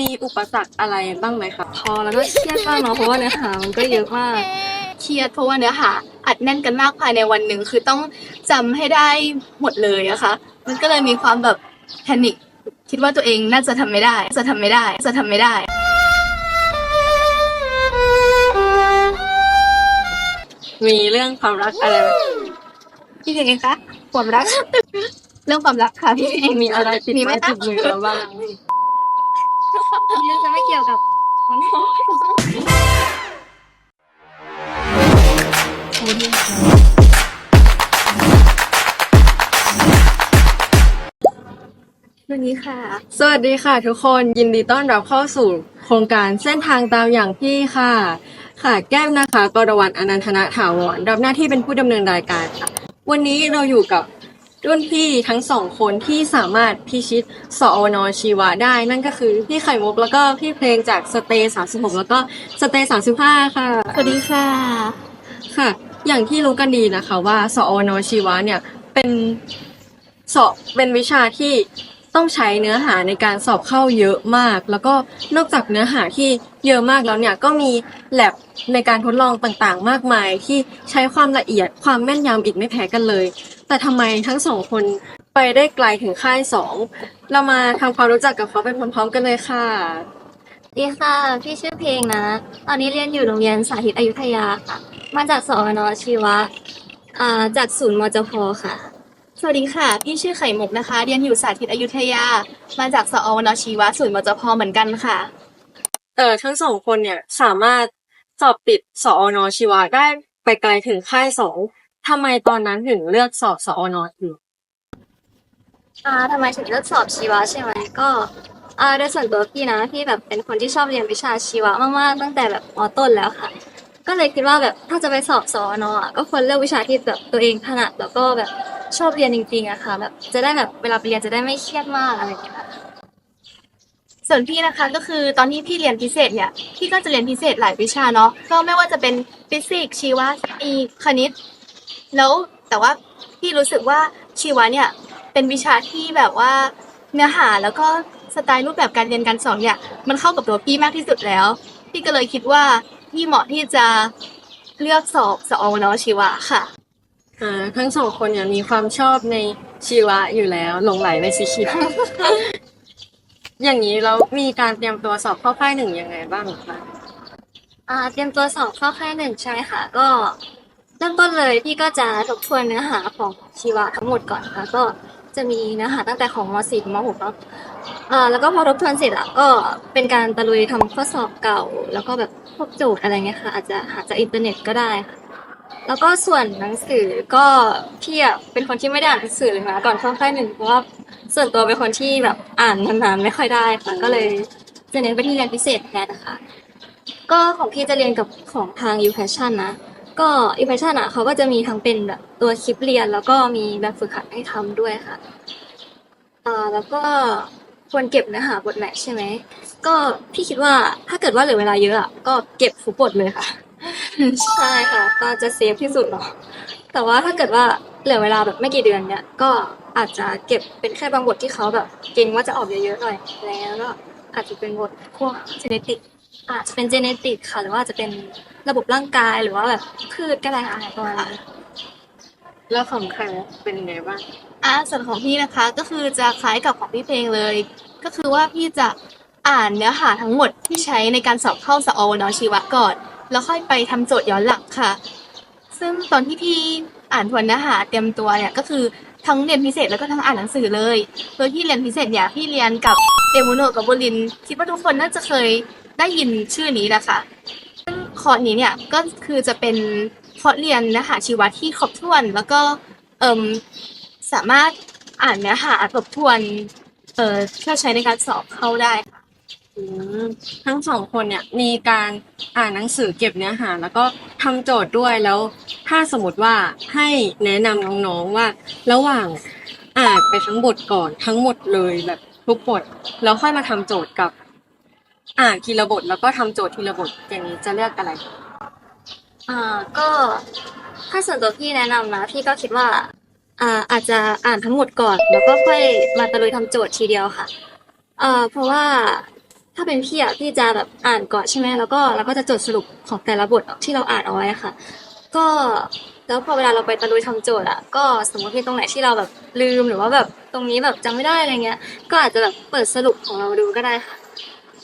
มีอุปสรรคอะไรบ้างไหมคะพอแล้วก็เครียดมากเนาะเพราะว่าเนื้อหามันก็เยอะมาก เครียดเพราะว่าเนื้อหาอัดแน่นกันมากภายในวันหนึ่งคือต้องจำให้ได้หมดเลยอะคะ มันก็เลยมีความแบบแพนิคคิดว่าตัวเองน่าจะทำไม่ได้ จะทำไม่ได้ จะทำไม่ได้ มีเรื่องความรักอะไรไหมพี่เป็นไงคะความรัก เรื่องความรักค่ะพี่มีอะไรติดมีไหมไม้คะติดมือเราบ้าง นี่จะไม่เกี่ยวกับมันวันนี้ค่ะ สวัสดีค่ะทุกคนยินดีต้อนรับเข้าสู่โครงการเส้นทางตามอย่างพี่ค่ะ ค่ะแก้มนะคะกรวรรณอนันทนาถาวรรับหน้าที่เป็นผู้ดำเนินรายการค่ะ วันนี้เราอยู่กับ รุ่นพี่ทั้งสองคนที่สามารถพิชิตสอวนชีวะได้ นั่นก็คือพี่ไข่มุกแล้วก็พี่เพลงจากสเตย์36แล้วก็สเตย์35ค่ะ สวัสดีค่ะ ค่ะ อย่างที่รู้กันดีนะคะว่าสอวนชีวะเนี่ยเป็นสอบเป็นวิชาที่ต้องใช้เนื้อหาในการสอบเข้าเยอะมาก แล้วก็นอกจากเนื้อหาที่เยอะมากแล้วเนี่ยก็มีแลบในการทดลองต่างๆ มากมายที่ใช้ความละเอียดความแม่นยำอีกไม่แพ้กันเลย แต่ทำไมทั้งสองคนไปได้ไกลถึงค่ายสองเรามาทำความรู้จักกับเขาไปพร้อมๆกันเลยค่ะ ดีค่ะ พี่ชื่อเพลงนะ ตอนนี้เรียนอยู่โรงเรียนสาธิตอยุธยาค่ะ มาจากสอนอชีวะอ่าจากศูนย์มจพค่ะ สวัสดีค่ะ พี่ชื่อไข่มุกนะคะ เรียนอยู่สาธิตอยุธยา มาจากสอวนชีวะศูนย์มจพเหมือนกันค่ะ เออทั้งสองคนเนี่ยสามารถสอบติดสอนชีวะได้ไปไกลถึงค่ายสองทำไมตอนนั้นถึงเลือกสอบสอนอยู่อ่าทำไมถึงเลือกสอบชีวะใช่ไหมก็อ่าโดยส่วนตัวพี่นะพี่แบบเป็นคนที่ชอบเรียนวิชาชีวะมากๆตั้งแต่แบบมต้นแล้วค่ะ ก็เลยคิดว่าแบบถ้าจะไปสอบสอนอะก็ควรเลือกวิชาที่แบบตัวเองถนัดแล้วก็แบบชอบเรียนจริงๆอะค่ะแบบจะได้แบบเวลาไปเรียนจะได้ไม่เครียดมากอะไรอย่างเงี้ยค่ะ ส่วนพี่นะคะก็คือตอนที่พี่เรียนพิเศษเนี่ยพี่ก็จะเรียนพิเศษหลายวิชาเนาะก็ไม่ว่าจะเป็นฟิสิกส์ชีวะอีคณิต แล้วแต่ว่าพี่รู้สึกว่าชีวะเนี่ยเป็นวิชาที่แบบว่าเนื้อหาแล้วก็สไตล์รูปแบบการเรียนการสอนเนี่ยมันเข้ากับตัวพี่มากที่สุดแล้ว พี่ก็เลยคิดว่าพี่เหมาะที่จะเลือกสอบสอวนชีวะค่ะอ่าทั้งสองคนเนี่ยมีความชอบในชีวะอยู่แล้วหลงไหลในสีเขียว อย่างนี้เรามีการเตรียมตัวสอบเข้าค่ายหนึ่งยังไงบ้างคะอ่าเตรียมตัวสอบเข้าค่ายหนึ่งใช่ไหมคะก็เริ่มต้นเลยพี่ก็จะทบทวนเนื้อหาของชีวะทั้งหมดก่อนค่ะ ก็จะมีเนื้อหาตั้งแต่ของม .4 ถึงม .6 เนาะอ่าแล้วก็พอทบทวนเสร็จอะก็เป็นการตะลุยทำข้อสอบเก่า แล้วก็แบบพวกโจทย์อะไรเงี้ยค่ะ อาจจะหาจากอินเทอร์เน็ตก็ได้ค่ะ แล้วก็ส่วนหนังสือก็พี่อะเป็นคนที่ไม่ได้อ่านหนังสือเลยนะก่อนเข้าค่ายหนึ่งเพราะว่าส่วนตัวเป็นคนที่แบบอ่านนานๆไม่ค่อยได้ค่ะก็เลยจะเน้นไปที่เรียนพิเศษแทนนะคะ ก็ของพี่จะเรียนกับของทาง u p a s s i o n นะ ก็ u p a s s i o n อะเขาก็จะมีทั้งเป็นแบบตัวคลิปเรียน แล้วก็มีแบบฝึกหัดให้ทำด้วยค่ะอ่าแล้วก็ควรเก็บเนื้อหาบทไหนใช่ไหมก็พี่คิดว่าถ้าเกิดว่าเหลือเวลาเยอะอะก็เก็บทุกบทเลยค่ะ ใช่ค่ะก็จะเซฟที่สุดเนาะแต่ว่าถ้าเกิดว่าเหลือเวลาแบบไม่กี่เดือนเนี่ย ก็อาจจะเก็บเป็นแค่บางบทที่เขาแบบเก่งว่าจะออกเยอะๆหน่อย แล้วก็อาจจะเป็นบทพวก genetic อาจจะเป็นเจเนติกค่ะ หรือว่าจะเป็นระบบร่างกายหรือว่าแบบพืชก็ได้ค่ะประมาณนั้นแล้วของใครเป็นยังไงบ้างอ่าส่วนของพี่นะคะก็คือจะคล้ายกับของพี่เพลงเลย ก็คือว่าพี่จะอ่านเนื้อหาทั้งหมดที่ใช้ในการสอบเข้าสอวนชีวะก่อน แล้วค่อยไปทำโจทย์ย้อนหลังค่ะ ซึ่งตอนที่พี่อ่านทวนเนื้อหาเตรียมตัวเนี่ยก็คือทั้งเรียนพิเศษแล้วก็ทั้งอ่านหนังสือเลย โดยที่เรียนพิเศษเนี่ยพี่เรียนกับเอมูโนกับโบลิน คิดว่าทุกคนน่าจะเคยได้ยินชื่อนี้แหละค่ะซึ่งคอร์สนี้เนี่ยก็คือจะเป็นคอร์สเรียนเนื้อหาชีวะที่ครบถ้วน แล้วก็เอิมสามารถอ่านเนื้อหาทบทวนเอ่อเพื่อใช้ในการสอบเข้าได้ค่ะ ทั้งสองคนเนี่ยมีการอ่านหนังสือเก็บเนื้อหา แล้วก็ทำโจทย์ด้วยแล้ว ถ้าสมมติว่าให้แนะนำน้องๆว่า ระหว่างอ่านไปทั้งบทก่อนทั้งหมดเลยแบบทุกบทแล้วค่อยมาทำโจทย์กับ อ่านทีละบทแล้วก็ทำโจทย์ทีละบทอย่างนี้จะเลือกอะไรอ่าก็ถ้าส่วนตัวพี่แนะนำนะพี่ก็คิดว่าอ่าอาจจะอ่านทั้งหมดก่อน แล้วก็ค่อยมาตะลุยทำโจทย์ทีเดียวค่ะเอ่อเพราะว่า ถ้าเป็นพี่อะพี่จะแบบอ่านก่อนใช่ไหมแล้วก็เราก็จะจดสรุปของแต่ละบทที่เราอ่านเอาไว้ค่ะ ก็แล้วพอเวลาเราไปตะลุยทำโจทย์อะก็สมมติมีตรงไหนที่เราแบบลืมหรือว่าแบบตรงนี้แบบจำไม่ได้อะไรเงี้ย ก็อาจจะแบบเปิดสรุปของเราดูก็ได้ค่ะ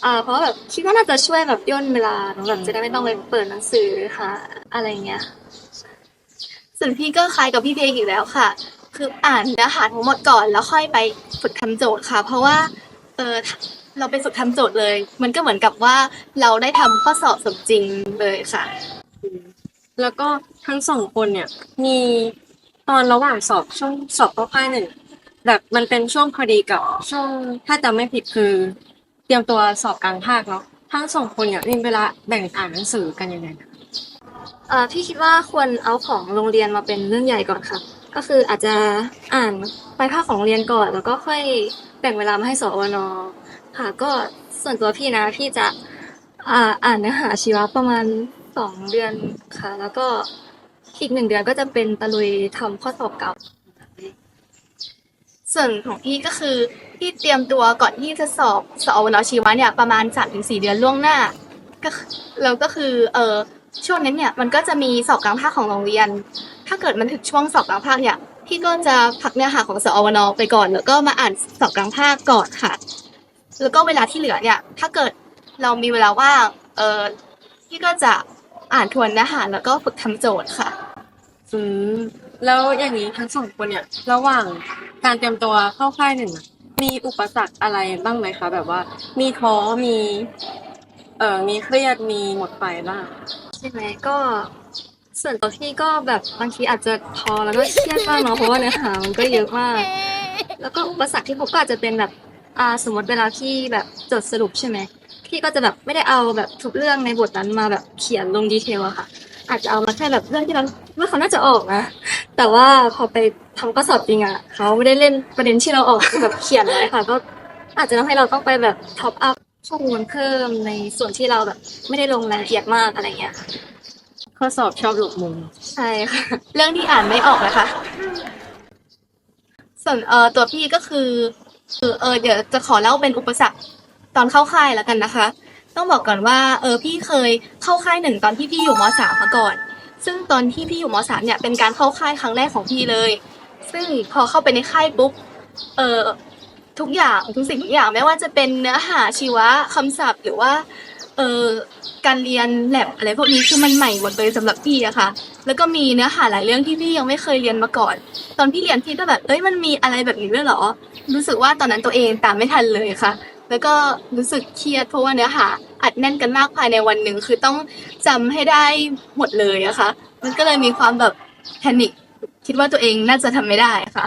อ่าเพราะว่าแบบคิดว่าน่าจะช่วยแบบย่นเวลาเนอะแบบจะได้ไม่ต้องไปเปิดหนังสือค่ะ อะไรเงี้ยส่วนพี่ก็คล้ายกับพี่เพลงอีกแล้วค่ะ คืออ่านเนื้อหาทั้งหมดก่อนแล้วค่อยไปฝึกทำโจทย์ค่ะ เพราะว่าเออ เราไปฝึกทำโจทย์เลย มันก็เหมือนกับว่าเราได้ทำข้อสอบสมจริงเลยค่ะ แล้วก็ทั้งสองคนเนี่ย มีตอนระหว่างสอบช่วงสอบข้าค่ายหนึ่งแบบมันเป็นช่วงพอดีกับช่วงถ้าจำไม่ผิดคือ เตรียมตัวสอบกลางภาคเนาะทั้งสองคนเนี่ยมีเวลาแบ่งอ่านหนังสือกันยังไงนะเอ่อพี่คิดว่าควรเอาของโรงเรียนมาเป็นเรื่องใหญ่ก่อนค่ะ ก็คืออาจจะอ่านไปภาคของเรียนก่อน แล้วก็ค่อยแบ่งเวลามาให้สอน ค่ะ ก็ส่วนตัวพี่นะ พี่จะอ่าอ่านเนื้อหาชีวะประมาณสองเดือนค่ะ แล้วก็อีกหนึ่งเดือนก็จะเป็นตะลุยทำข้อสอบเก่า ส่วนของพี่ก็คือพี่เตรียมตัวก่อนที่จะสอบสอบวนชีวะเนี่ยประมาณ3ามถึงสี่เดือนล่วงหน้าก็แล้วก็คือเออช่วงนั้นเนี่ยมันก็จะมีสอบกลางภาคของโรงเรียน ถ้าเกิดมันถึงช่วงสอบกลางภาคเนี่ยพี่ก็จะพักเนื้อหาของสอวนไปก่อน แล้วก็มาอ่านสอบกลางภาคก่อนค่ะ แล้วก็เวลาที่เหลือเนี่ย ถ้าเกิดเรามีเวลาว่าง เออพี่ก็จะอ่านทวนเนื้อหาแล้วก็ฝึกทำโจทย์ค่ะ อืม แล้วอย่างนี้ทั้งสองคนเนี่ย ระหว่างการเตรียมตัวเข้าค่ายหนึ่งอะมีอุปสรรคอะไรบ้างไหมคะ แบบว่า มีท้อ มี เอ่อ มีเครียด มีหมดไฟบ้าง ใช่ไหมก็ส่วนตัวพี่ก็แบบบางทีอาจจะท้อแล้วก็เครียดบ้างเนาะเพราะว่าเนื้อหามันก็เยอะมาก แล้วก็อุปสรรคที่พบก็อาจจะเป็นแบบ อ่าสมมติเวลาพี่แบบจดสรุปใช่ไหมพี่ก็จะแบบไม่ได้เอาแบบทุกเรื่องในบทนั้นมาแบบเขียนลงดีเทลอะค่ะ อาจจะเอามาแค่แบบเรื่องที่เราว่าเขาน่าจะออกนะแต่ว่าพอไปทำข้อสอบจริงอะเขาไม่ได้เล่นประเด็นที่เราออกแบบเขียนไว้ค่ะ ก็อาจจะทำให้เราต้องไปแบบท็อปอัพข้อมูลเพิ่มในส่วนที่เราแบบไม่ได้ลงรายละเอียดมากอะไรเงี้ยค่ะข้อสอบชอบหลบมุมใช่ค่ะ เรื่องที่อ่านไม่ออกนะคะ ส่วนเออตัวพี่ก็คือ คือเออเดี๋ยวจะขอเล่าเป็นอุปสรรคตอนเข้าค่ายแล้วกันนะคะ ต้องบอกก่อนว่าเออพี่เคยเข้าค่ายหนึ่งตอนที่พี่อยู่มสามมาก่อน ซึ่งตอนที่พี่อยู่มสามเนี่ยเป็นการเข้าค่ายครั้งแรกของพี่เลย ซึ่งพอเข้าไปในค่ายปุ๊บเออทุกอย่างทุกสิ่งทุกอย่างไม่ว่าจะเป็นเนื้อหาชีวะคำศัพท์ หรือว่า เออการเรียนแลบอะไรพวกนี้คือมันใหม่หมดเลยสำหรับพี่อะค่ะ แล้วก็มีเนื้อหาหลายเรื่องที่พี่ยังไม่เคยเรียนมาก่อน ตอนพี่เรียนพี่ก็แบบเอ้ยมันมีอะไรแบบนี้ด้วยหรอ รู้สึกว่าตอนนั้นตัวเองตามไม่ทันเลยค่ะ แล้วก็รู้สึกเครียดเพราะว่าเนื้อหาอัดแน่นกันมากภายในวันหนึ่งคือต้องจำให้ได้หมดเลยอะค่ะ มันก็เลยมีความแบบแพนิคคิดว่าตัวเองน่าจะทำไม่ได้ค่ะ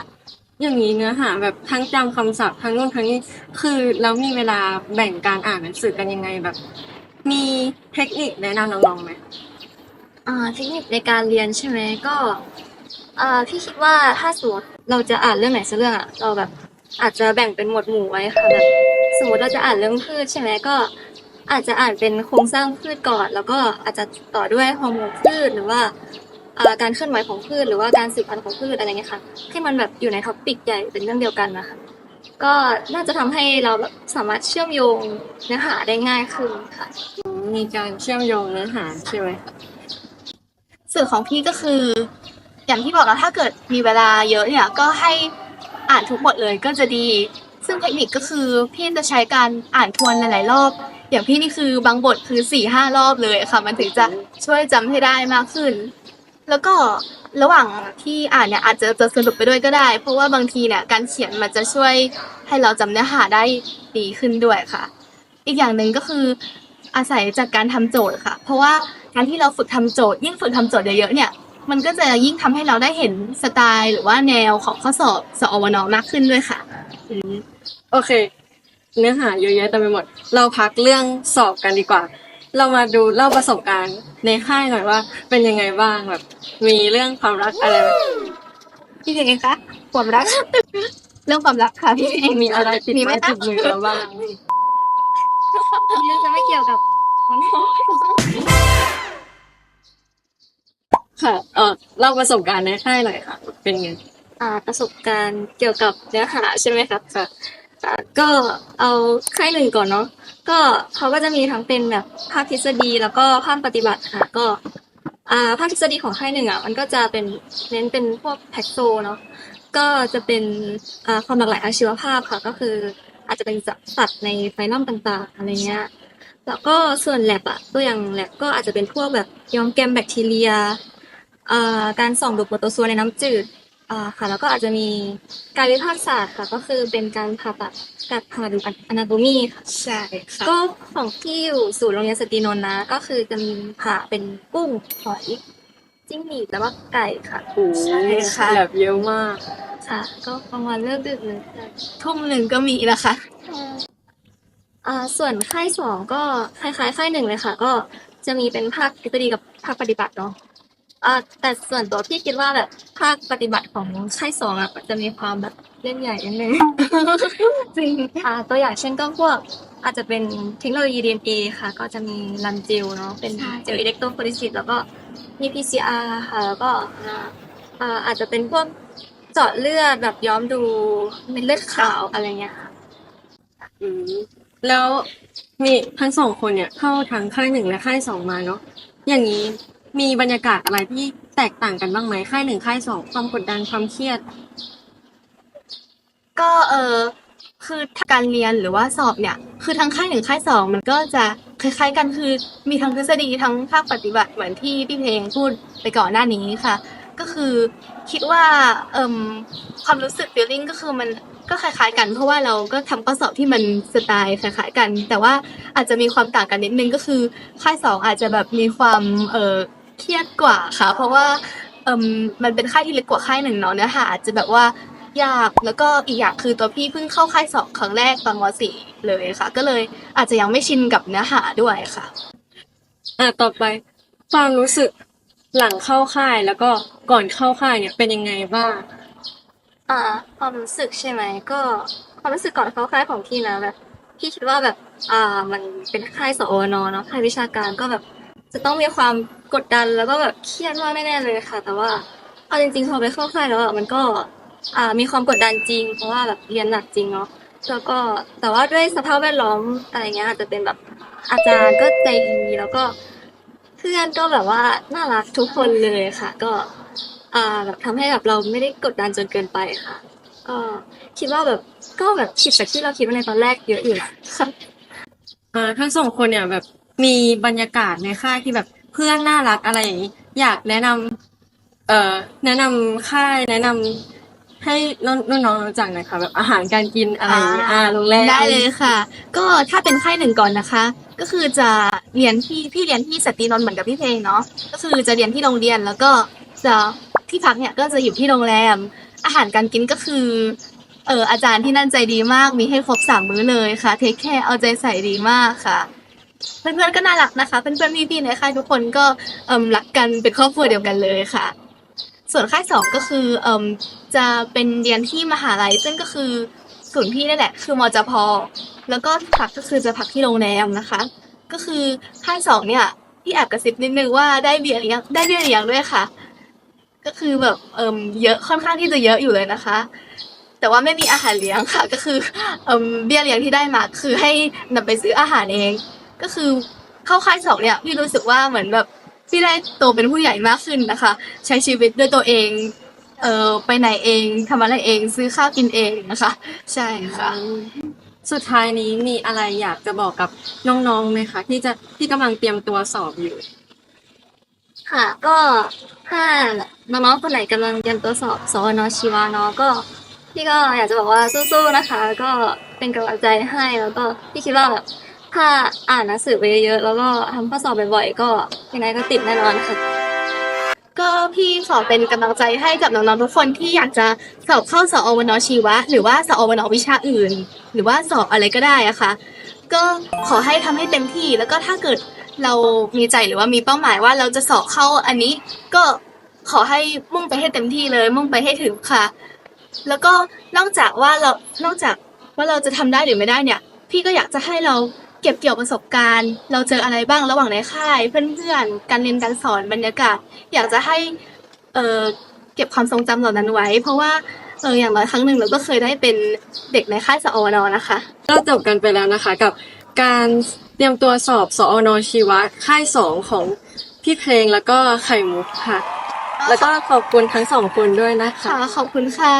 อย่างนี้เนื้อหาแบบทั้งจำคำศัพท์ทั้งนู่นทั้งนี้ คือแล้วมีเวลาแบ่งการอ่านหนังสือกันยังไงแบบ มีเทคนิคแนะนำน้องๆไหมอ่าเทคนิคในการเรียนใช่ไหมก็อ่าพี่คิดว่าถ้าสมมติเราจะอ่านเรื่องไหนสักเรื่องอะเราแบบอาจจะแบ่งเป็นหมวดหมู่ไว้ค่ะแบบสมมติเราจะอ่านเรื่องพืชใช่ไหมก็ อาจจะอ่านเป็นโครงสร้างพืชก่อน แล้วก็อาจจะต่อด้วยฮอร์โมนพืชหรือว่าอ่าการเคลื่อนไหวของพืชหรือว่าการสืบพันธุ์ของพืชอะไรเงี้ยค่ะให้มันแบบอยู่ในท็อปิกใหญ่เป็นเรื่องเดียวกันนะคะ ก็น่าจะทำให้เราแบบสามารถเชื่อมโยงเนื้อหาได้ง่ายขึ้นค่ะมีการเชื่อมโยงเนื้อหาใช่ไหมคะสื่อของพี่ก็คือ อย่างที่บอกแล้วถ้าเกิดมีเวลาเยอะเนี่ยก็ให้อ่านทุกบทเลยก็จะดี ซึ่งเทคนิคก็คือพี่จะใช้การอ่านทวนหลาย ๆ รอบ อย่างพี่นี่คือบางบทคือสี่ห้ารอบเลยค่ะ มันถึงจะช่วยจำให้ได้มากขึ้น แล้วก็ ระหว่างที่อ่านเนี่ยอาจจะจะสรุปไปด้วยก็ได้ เพราะว่าบางทีเนี่ยการเขียนมันจะช่วยให้เราจำเนื้อหาได้ดีขึ้นด้วยค่ะ อีกอย่างหนึ่งก็คืออาศัยจากการทำโจทย์ค่ะ เพราะว่าการที่เราฝึกทำโจทย์ ยิ่งฝึกทำโจทย์เยอะๆเนี่ยมันก็จะยิ่งทำให้เราได้เห็นสไตล์หรือว่าแนวของข้อสอบสอวนมากขึ้นด้วยค่ะ โอเค เนื้อหาเยอะแยะเต็มไปหมด เราพักเรื่องสอบกันดีกว่า เรามาดูเล่าประสบการณ์ในค่ายหน่อยว่า เป็นยังไงบ้างแบบ มีเรื่องความรักอะไรไหมพี่เพลงคะความรัก เรื่องความรักค่ะพี่เพลงมีอะไรติดมีไหมไม้คะติดมือเราบ้างนี่จะไม่เกี่ยวกับมันค่ะเออเล่าประสบการณ์ในค่ายหน่อยค่ะ เป็นไง อ่าประสบการณ์เกี่ยวกับเนื้อหาใช่ไหมครับค่ะค่ะ ก็เอาค่ายหนึ่งก่อนเนาะก็เขาก็จะมีทั้งเป็นแบบภาคทฤษฎีแล้วก็ภาคปฏิบัติค่ะก็อ่าภาคทฤษฎีของค่ายหนึ่งอะมันก็จะเป็นเน้นเป็นพวกแพ็กโซเนาะก็จะเป็นอ่าความหลากหลายอาชีวภาพค่ะก็คืออาจจะเป็นสัตว์ในไฟนอมต่าง ๆ อะไรเงี้ยแล้วก็ส่วนแลบอะตัวอย่างแลบก็อาจจะเป็นพวกแบบย้อมแกมแบคทีเรียอ่าการส่องดูโปรโตซัวในน้ำจืด อ่าค่ะแล้วก็อาจจะมีการวิพากษ์ศาสตร์ค่ะก็คือเป็นการผ่าตัดการผ่าดูอนาโตมีค่ะ ใช่ค่ะก็ของที่อยู่ศูนย์โรงเรียนสตรีนนท์นะ ก็คือจะมีผ่าเป็นกุ้งหอยจิ้งหรีดแล้วก็ไก่ค่ะโอ้โหใช่ค่ะแบบเยอะมากค่ะ ก็ประมาณเลิกดึกเลยค่ะทุ่มหนึ่งก็มีนะคะอ่าส่วนค่ายสองก็คล้ายๆค่ายหนึ่งเลยค่ะ ก็จะมีเป็นภาคทฤษฎีกับภาคปฏิบัติเนาะ อ่าแต่ส่วนตัวพี่คิดว่าแบบภาคปฏิบัติของค่ายสองอะจะมีความแบบเล่นใหญ่นิดนึง จริงอ่าตัวอย่างเช่นก็พวกอาจจะเป็นเทคโนโลยี DNA ค่ะ ก็จะมีรันเจลเนาะเป็นใช่ เจลอิเล็กโทรโฟเรซิสแล้วก็มี PCR ค่ะ แล้วก็อ่าอ่าอาจจะเป็นพวกเจาะเลือดแบบย้อมดูเม็ดเลือดขาวอะไรเงี้ยค่ะ อืมแล้วมีทั้งสองคนเนี่ยเข้าทั้งค่ายหนึ่งและค่ายสองมาเนาะอย่างนี้ มีบรรยากาศอะไรที่แตกต่างกันบ้างไหมค่ายหนึ่งค่ายสองความกดดันความเครียด ก็เออคือการเรียนหรือว่าสอบเนี่ย คือทั้งค่ายหนึ่งค่ายสองมันก็จะคล้ายๆกันคือมีทั้งทฤษฎีทั้งภาคปฏิบัติเหมือนที่พี่เพลงพูดไปก่อนหน้านี้ค่ะ ก็คือคิดว่าเอ่มความรู้สึก feeling ก็คือมันก็คล้ายๆกัน เพราะว่าเราก็ทำข้อสอบที่มันสไตล์คล้ายๆกัน แต่ว่าอาจจะมีความต่างกันนิดนึงก็คือค่ายสองอาจจะแบบมีความเออ เครียดกว่าค่ะ เพราะว่าเอ่มมันเป็นค่ายที่เล็กกว่าค่ายหนึ่งเนาะเนื้อหาอาจจะแบบว่ายากแล้วก็อีกอย่างคือตัวพี่เพิ่งเข้าค่ายสองครั้งแรกตอนมสี่เลยค่ะ ก็เลยอาจจะยังไม่ชินกับเนื้อหาด้วยค่ะ อะต่อไปความรู้สึกหลังเข้าค่ายแล้วก็ก่อนเข้าค่ายเนี่ยเป็นยังไงบ้าง อ่าความรู้สึกใช่ไหมก็ความรู้สึกก่อนเข้าค่ายของพี่นะแบบพี่คิดว่าแบบอ่ามันเป็นค่ายสอนเนาะค่ายวิชาการก็แบบจะต้องมีความ กดดันแล้วก็แบบเครียดมากแน่ๆเลยค่ะ แต่ว่าเอาจริงๆพอไปเข้าค่ายแล้วอะมันก็ อ่ามีความกดดันจริง เพราะว่าแบบเรียนหนักจริงเนาะแล้วก็แต่ว่าด้วยสภาพแวดล้อมอะไรเงี้ยอาจจะเป็นแบบอาจารย์ก็ใจดีแล้วก็ เพื่อนก็แบบว่าน่ารักทุกคนเลยค่ะ ก็ อ่าแบบทำให้แบบเราไม่ได้กดดันจนเกินไปค่ะก็คิดว่าแบบก็แบบคิดจากที่เราคิดไว้ในตอนแรกเยอะอยู่นะค่ะอ่าทั้งสองคนเนี่ยแบบมีบรรยากาศในค่ายที่แบบ พื่อนน่ารักอะไรอย่างนี้อยากแนะนำเอ่อแนะนำค่ายแนะนำให้น้องน้องๆรู้จักหน่อยค่ะแบบอาหารการกินอะไรอย่างนี้อ่าโรงแรม ได้เลยค่ะ ก็ถ้าเป็นค่ายหนึ่งก่อนนะคะ ก็คือจะเรียนที่พี่เรียนที่สตรีนนท์เหมือนกับพี่เพลงเนาะก็คือจะเรียนที่โรงเรียนแล้วก็จะที่พักเนี่ยก็จะอยู่ที่โรงแรม อาหารการกินก็คือเอออาจารย์ที่นั่นใจดีมากมีให้ครบสามมื้อเลยค่ะเทคแคร์เอาใจใส่ดีมากค่ะ เพื่อนๆก็น่ารักนะคะ เพื่อนๆพี่ๆในค่ายทุกคนก็เอ่มรักกันเป็นครอบครัวเดียวกันเลยค่ะ ส่วนค่ายสองก็คือเอ่มจะเป็นเรียนที่มหาลัย ซึ่งก็คือศูนย์พี่นั่นแหละ คือมจพแล้วก็พักก็คือจะพักที่โรงแรมนะคะ ก็คือค่ายสองเนี่ยพี่แอบกระซิบนิดนึงว่าได้เบี้ยเลี้ยงได้เบี้ยเลี้ยงด้วยค่ะ ก็คือแบบเอ่มเยอะค่อนข้างที่จะเยอะอยู่เลยนะคะแต่ว่าไม่มีอาหารเลี้ยงค่ะก็คือเอ่มเบี้ยเลี้ยงที่ได้มาคือให้นำไปซื้ออาหารเอง ก็คือเข้าค่ายสองเนี่ยพี่รู้สึกว่าเหมือนแบบพี่ได้โตเป็นผู้ใหญ่มากขึ้นนะคะ ใช้ชีวิตด้วยตัวเองเออไปไหนเองทำอะไรเองซื้อข้าวกินเองนะคะ ใช่ค่ะ สุดท้ายนี้มีอะไรอยากจะบอกกับน้องๆไหมคะที่จะที่กำลังเตรียมตัวสอบอยู่ ค่ะ ก็ถ้าน้องๆคนไหนกำลังเตรียมตัวสอบสอนชีวาเนาะก็พี่ก็อยากจะบอกว่าสู้ๆนะคะ ก็เป็นกำลังใจให้แล้วก็พี่คิดว่าแบบ ถ้าอ่านหนังสือไปเยอะๆแล้วก็ทำข้อสอบบ่อยๆก็ยังไงก็ติดแน่นอนค่ะ ก็พี่ขอเป็นกำลังใจให้กับน้องๆทุกคนที่อยากจะสอบเข้าสอวนชีวะ หรือว่าสอวนวิชาอื่น หรือว่าสอบอะไรก็ได้อะค่ะ ก็ขอให้ทำให้เต็มที่แล้วก็ถ้าเกิดเรามีใจหรือว่ามีเป้าหมายว่าเราจะสอบเข้าอันนี้ ก็ขอให้มุ่งไปให้เต็มที่เลย มุ่งไปให้ถึงค่ะ แล้วก็นอกจากว่าเรานอกจากว่าเราจะทำได้หรือไม่ได้เนี่ย พี่ก็อยากจะให้เรา เก็บเกี่ยวประสบการณ์ เราเจออะไรบ้างระหว่างในค่าย เพื่อนๆ การเรียนการสอนบรรยากาศ อยากจะให้เอ่อเก็บความทรงจำเหล่านั้นไว้ เพราะว่าเอออย่างน้อยครั้งหนึ่งเราก็เคยได้เป็นเด็กในค่ายสอวนนะคะ ก็จบกันไปแล้วนะคะกับการเตรียมตัวสอบสอนชีวะค่ายสองของพี่เพลงแล้วก็ไข่มุกค่ะ แล้วก็ขอบคุณทั้งสองคนด้วยนะคะ ค่ะ ขอบคุณค่ะ